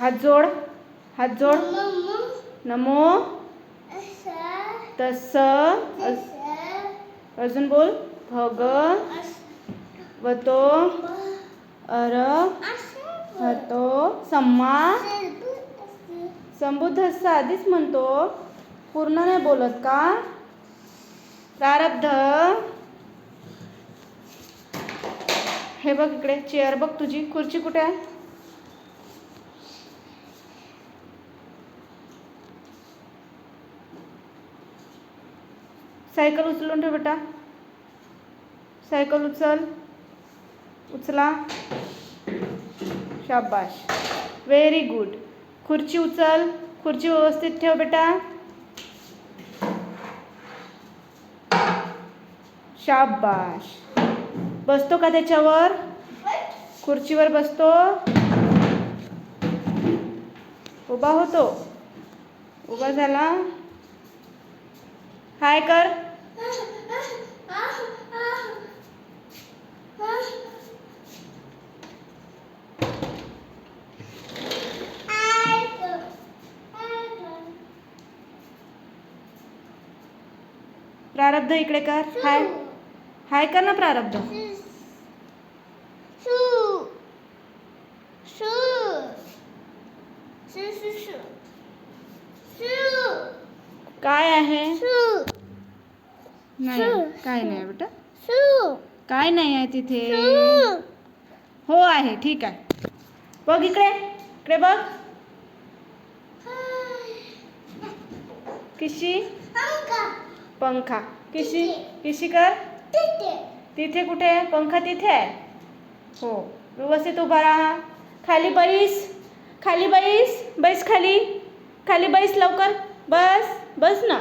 हात जोड हात जोड. नमो. तस. अजून बोल. भग. वतो. अर. हतो. सम्मा. संबुद्धस्ස आधीच म्हणतो. पूर्ण नाही बोलत का? प्रारब्ध. हे बघ इकडे चेअर बघ तुझी. खुर्ची कुठे आहे? सायकल उचलून ठेव बेटा. सायकल उचल. उचला. शाबाश. व्हेरी गुड खुर्ची उचल. खुर्ची व्यवस्थित ठेव बेटा. शाबाश. बसतो का त्याच्यावर? खुर्चीवर बसतो. उभा होतो. उभा झाला. हाय कर. प्रारब्ध इकडे कर. हाय. हाय कर ना प्रारब्ध. काय आहे? नाही काय नाही बेटा. काय नाही आहे तिथे. हो आहे. ठीक आहे. बघ इकडे. इकडे बघ. किशी? पंखा. किशी? किशी कर. तिथे कुठे आहे? पंखा तिथे आहे. हो. व्यवस्थित उभा राहा. खाली बैस. खाली बैस. बैस खाली. खाली बैस लवकर. बस. बस ना.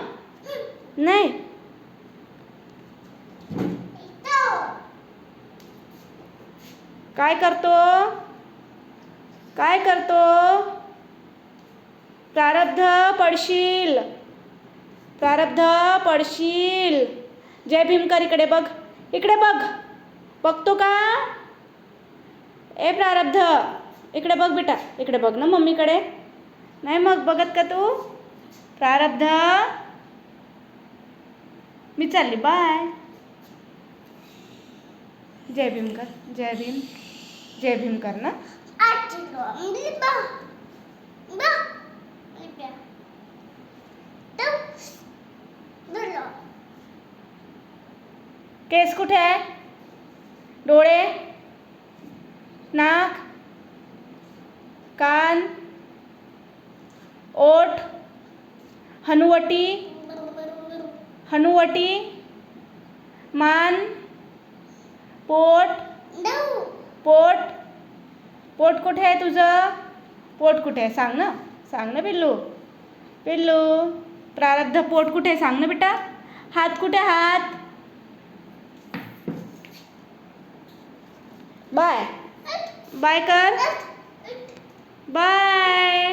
नाही. काय करतो? काय करतो? प्रारब्ध पडशील. प्रारब्ध पडशील. जय भीमकर इकडे बघ. इकडे बघ. बघतो का? ए प्रारब्ध. इकडे बघ बेटा. इकडे बघ ना मम्मीकडे. नाही मग बघत का तू? प्रारब्ध। मी चालली बाय. जय भीमकर जय भीम जय भीमकर ना? केस कुठे आहे? डोळे नाक कान ओठ हनुवटी हनुवटी मान पोट पोट पोट कुठे आहे तुझं? पोट कुठे आहे? सांग ना. सांग ना पिल्लू. पिल्लू प्रारब्ध पोट कुठे आहे? सांग ना बेटा. हात कुठे हात. बाय. बाय कर. बाय.